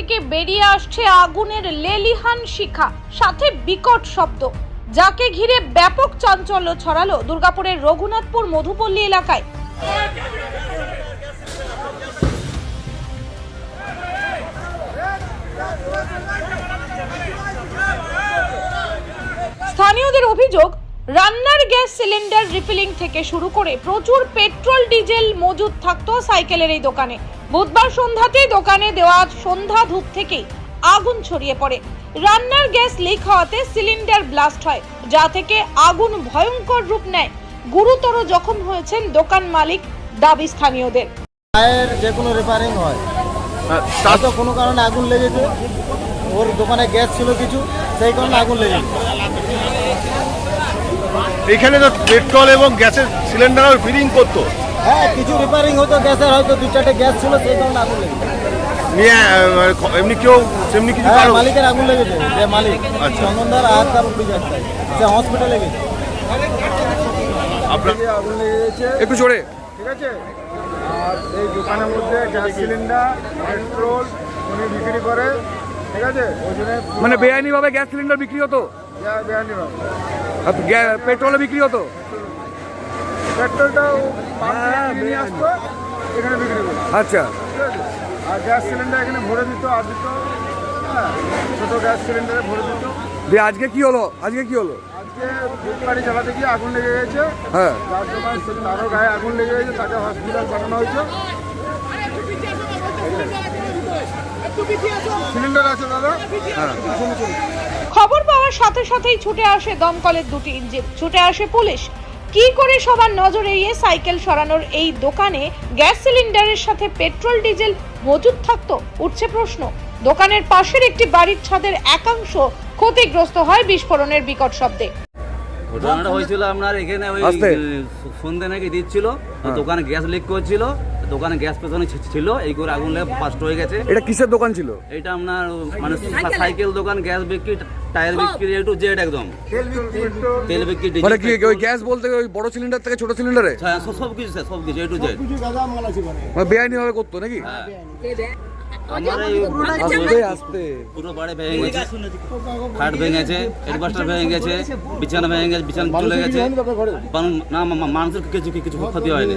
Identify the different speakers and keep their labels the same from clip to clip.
Speaker 1: থেকে বেরিয়ে আসছে আগুনের লেলিহান শিখা, সাথে বিকট শব্দ, যাকে ঘিরে ব্যাপক চাঞ্চল্য ছড়ালো দুর্গাপুরের রঘুনাথপুর মধুপল্লী এলাকায়। স্থানীয়দের অভিযোগ রান্নার গ্যাস সিলিন্ডার রিফিলিং থেকে শুরু করে প্রচুর পেট্রোল ডিজেল মজুদ থাকতো সাইকেলের এই দোকানে। বুধবার সন্ধ্যাতেই দোকানে দেওয়া সন্ধ্যা ধূপ থেকেই আগুন ছড়িয়ে পড়ে। রান্নার গ্যাস লিক হওয়াতে সিলিন্ডার ব্লাস্ট হয় যা থেকে আগুন ভয়ঙ্কর রূপ নেয়। গুরুতর জখম হয়েছেন দোকান মালিক দাবি স্থানীয়দের।
Speaker 2: টায়ার যে কোনো রিপেয়ারিং হয় তা তো কোনো কারণে আগুন লেগেছে। ওর দোকানে গ্যাস ছিল কিছু সেই কারণে আগুন লেগেছে।
Speaker 3: এখানে তো পেট্রোল এবং গ্যাসের সিলিন্ডার ফিলিং করতো।
Speaker 2: হ্যাঁ কিছু রিপেয়ারিং হতো গ্যাসের হয়তো দু চারটে গ্যাস ছিল সেই কারণে আগুন লেগেছে
Speaker 3: নিয়ে মানে এমনি কেউ সেমনি কিছু
Speaker 2: হ্যাঁ মালিকের আগুন লেগেছে যে মালিক
Speaker 3: আচ্ছা।
Speaker 2: চন্দনদার আর তার বিকাশ সে হসপিটালে গেছে।
Speaker 3: আপনার
Speaker 4: আগুন লেগে গেছে।
Speaker 3: একটু জোরে।
Speaker 4: ঠিক আছে? আর এই দোকানের মধ্যে গ্যাস সিলিন্ডার পেট্রোল উনি বিক্রি করে ঠিক আছে? ওই জন্য
Speaker 5: মানে বেআইনি ভাবে গ্যাস সিলিন্ডার বিক্রি হতো?
Speaker 4: বেআইনি ভাবে।
Speaker 5: আর গ্যা- পেট্রোলে বিক্রি হতো
Speaker 4: নিয়ে আসতো এখানে বিক্রি করতো।
Speaker 5: আচ্ছা।
Speaker 4: আর গ্যাস সিলিন্ডার এখানে ভরে দিত আর দিত হ্যাঁ ছোটো গ্যাস সিলিন্ডারে ভরে দিত।
Speaker 5: দিয়ে আজকে কি হলো? আজকে কি হলো?
Speaker 4: আজকে গাড়ি চালাতে গিয়ে আগুন লেগে গেছে।
Speaker 5: হ্যাঁ।
Speaker 4: যার দোকান তারও গায়ে আগুন লেগে গেছে তাকে হসপিটাল পাঠানো হয়েছে। সিলিন্ডার আছে দাদা?
Speaker 1: খবর পাওয়ার সাথে সাথেই ছুটে আসে দমকলের দুটি ইঞ্জিন। ছুটে আসে পুলিশ। কি করে সবার নজর এড়িয়ে সাইকেল সরানোর এই দোকানে গ্যাস সিলিন্ডারের সাথে পেট্রোল ডিজেল মজুদ থাকতো? উঠছে প্রশ্ন। দোকানের পাশের একটি বাড়ির ছাদের একাংশ ক্ষতিগ্রস্ত হয় বিস্ফোরণের বিকট শব্দে।
Speaker 6: ঘটনাটা হয়েছিল আপনার এখানে ওই সন্ধে নাকি দিচ্ছিল তো দোকানে গ্যাস লিক করছিল দোকানে গ্যাস পেছনে ছিল এই করে আগুন লেগে ফাস্ট হয়ে গেছে।
Speaker 5: এটা কিসের দোকান ছিল?
Speaker 6: এটা আপনার মানে সাইকেল দোকান গ্যাস বিক্রি টায়ার বিক্রি একটু জেড একদম। তেল বিক্রি
Speaker 5: মানে কি ওই গ্যাস বলতে ওই বড় সিলিন্ডার থেকে ছোট সিলিন্ডারে?
Speaker 6: হ্যাঁ, সব সব কিছু স্যার সব কিছু এ টু জেড
Speaker 5: মানে বেআইনি ভাবে করতো নাকি?
Speaker 6: আমার এই
Speaker 5: আস্তে। আস্তে
Speaker 6: পুরো বাড়ি ভেঙে গেছে। খাট ভেঙে গেছে এডবাস্টার ভেঙে গেছে বিছানা ভেঙে গেছে। বিছানা চলে গেছে না মা- মা- মানুষের কিছু কিছু ক্ষতি হয়নি।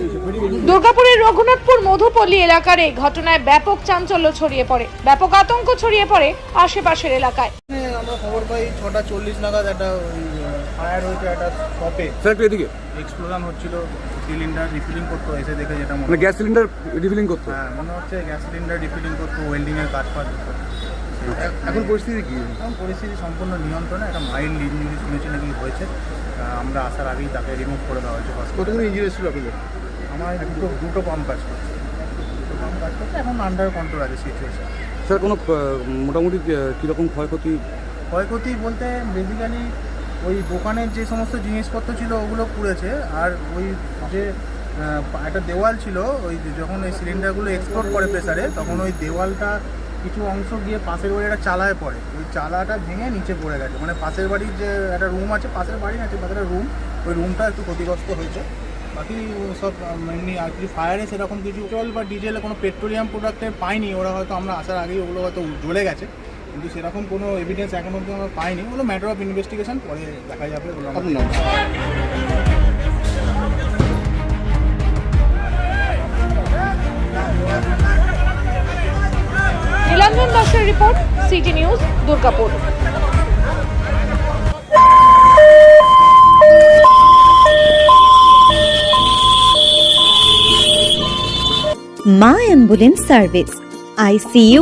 Speaker 1: দুর্গাপুরের রঘুনাথপুর মধুপল্লী এলাকার এই ঘটনায় ব্যাপক চাঞ্চল্য ছড়িয়ে পড়ে ব্যাপক আতঙ্ক ছড়িয়ে পড়ে আশেপাশের এলাকায়।
Speaker 2: আমরা খবর পাই ছটা চল্লিশ নাগাদ একটা ফায়ার হয়েছে একটা শপে
Speaker 5: স্যার একটু এদিকে।
Speaker 4: এক্সপ্লোশন হচ্ছিল সিলিন্ডার রিফিলিং করতো এসে দেখে যেটা মনে
Speaker 5: মানে গ্যাস সিলিন্ডার রিফিলিং করতো?
Speaker 4: হ্যাঁ মনে হচ্ছে গ্যাস সিলিন্ডার রিফিলিং করতো ওয়েল্ডিং এর কাজ ফাজ করতো।
Speaker 5: এখন পরিস্থিতি কি?
Speaker 4: এখন পরিস্থিতি সম্পূর্ণ নিয়ন্ত্রণে একটা মাইল্ড ইঞ্জুরি শুনেছি নাকি হয়েছে। আমরা আসার আগেই তাকে রিমুভ করে দেওয়া হয়েছে।
Speaker 5: কতগুলো ইঞ্জিনি ছিল আপনাদের?
Speaker 4: আমার দুটো দুটো পাম্প কাজ করছে। দুটো পাম্প কাজ করছে এখন আন্ডার কন্ট্রোল আছে সিচুয়েশন
Speaker 5: স্যার কোনো মোটামুটি কীরকম ক্ষয়ক্ষতি?
Speaker 4: ক্ষয়ক্ষতি বলতে বেসিক্যালি ওই দোকানের যে সমস্ত জিনিসপত্র ছিল ওগুলো পুড়েছে। আর ওই যে একটা দেওয়াল ছিল, ওই যখন ওই সিলিন্ডারগুলো এক্সপ্লোড করে প্রেসারে, তখন ওই দেওয়ালটা কিছু অংশ গিয়ে পাশের বাড়ি একটা চালায় পড়ে। ওই চালাটা ভেঙে নিচে পড়ে গেছে। মানে পাশের বাড়ির যে একটা রুম আছে, পাশের বাড়ি আছে পাশের রুম ওই রুমটা একটু ক্ষতিগ্রস্ত হয়েছে। বাকি সব এমনি আর কিছু ফায়ারে সেরকম কিছু পেট্রোল বা ডিজেলে কোনো পেট্রোলিয়াম প্রোডাক্টের পাইনি। ওরা হয়তো আমরা আসার আগেই ওগুলো হয়তো জ্বলে গেছে। কিন্তু সেরকম কোনো এভিডেন্স এখন অব্দি আমরা পাইনি। ওগুলো ম্যাটার অফ ইনভেস্টিগেশন পরে দেখা যাবে ওগুলো
Speaker 1: নীলাঞ্জন দাসের রিপোর্ট সিটি নিউজ দুর্গাপুর।
Speaker 7: মা ambulance service ICU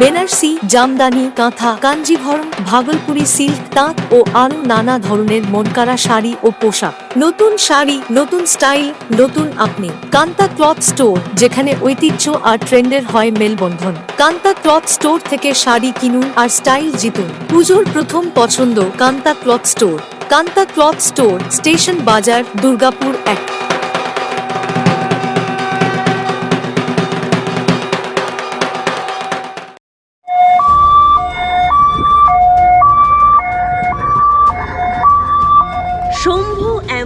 Speaker 8: Banarasi, Jamdani, কাঁথা, কাঞ্জিভরম, ভাগলপুরি সিল্ক, তাঁত ও আরও নানা ধরনের মনকারা শাড়ি ও পোশাক। নতুন শাড়ি, নতুন স্টাইল, নতুন আপনি। কান্তা ক্লথ স্টোর, যেখানে ঐতিহ্য আর ট্রেন্ডের হয় মেলবন্ধন। কান্তা ক্লথ স্টোর থেকে শাড়ি কিনুন আর স্টাইল জিতুন। পুজোর প্রথম পছন্দ Kanta cloth store. Kanta cloth store, station বাজার, দুর্গাপুর এক।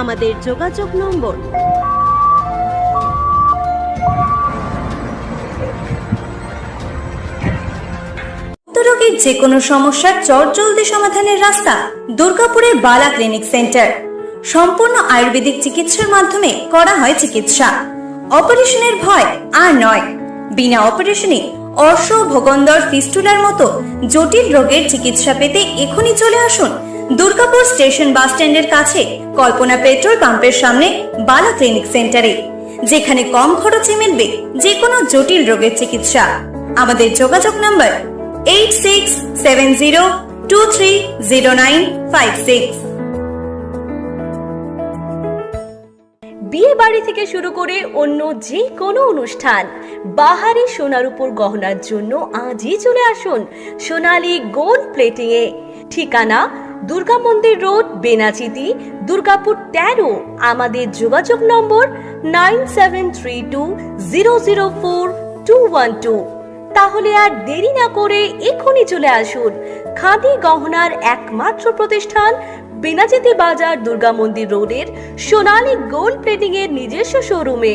Speaker 9: আমাদের যোগাযোগ নম্বর।
Speaker 10: রোগীর যে কোনো সমস্যার চটজলদি সমাধানের রাস্তা দুর্গাপুরের বালা ক্লিনিক সেন্টার। সম্পূর্ণ আয়ুর্বেদিক চিকিৎসার মাধ্যমে করা হয় চিকিৎসা। অপারেশনের ভয় আর নয়। বিনা অপারেশনে অর্শ ভোগন্দর, ফিস্টুলার মতো জটিল রোগের চিকিৎসা পেতে এখনই চলে আসুন দুর্গাপুর স্টেশন বাস স্ট্যান্ডের কাছে কল্পনা পেট্রোল পাম্পের সামনে বালা ক্লিনিক সেন্টারে, যেখানে কম খরচে মিলবে যে কোনো জটিল রোগের চিকিৎসা। আমাদের যোগাযোগ নম্বর eight six seven zero two three zero nine five six
Speaker 9: বিয়ে বাড়ি থেকে শুরু করে অন্য যে কোনো অনুষ্ঠান, বাহারি সোনার উপর গহনার জন্য আজই চলে আসুন সোনালী গোল্ড প্লেটিং এ ঠিকানা দুর্গা মন্দির রোড, বেনাচিতি, দুর্গাপুর তেরো, আমাদের যোগাযোগ নম্বর nine seven three two zero zero four two one two. তাহলে আর দেরি না করে এখনই চলে আসুন খাদি গহনার একমাত্র প্রতিষ্ঠান, বেনাচিতি বাজার দুর্গা মন্দির রোডের সোনালী গোল্ড প্লেটিং এর নিজস্ব শোরুমে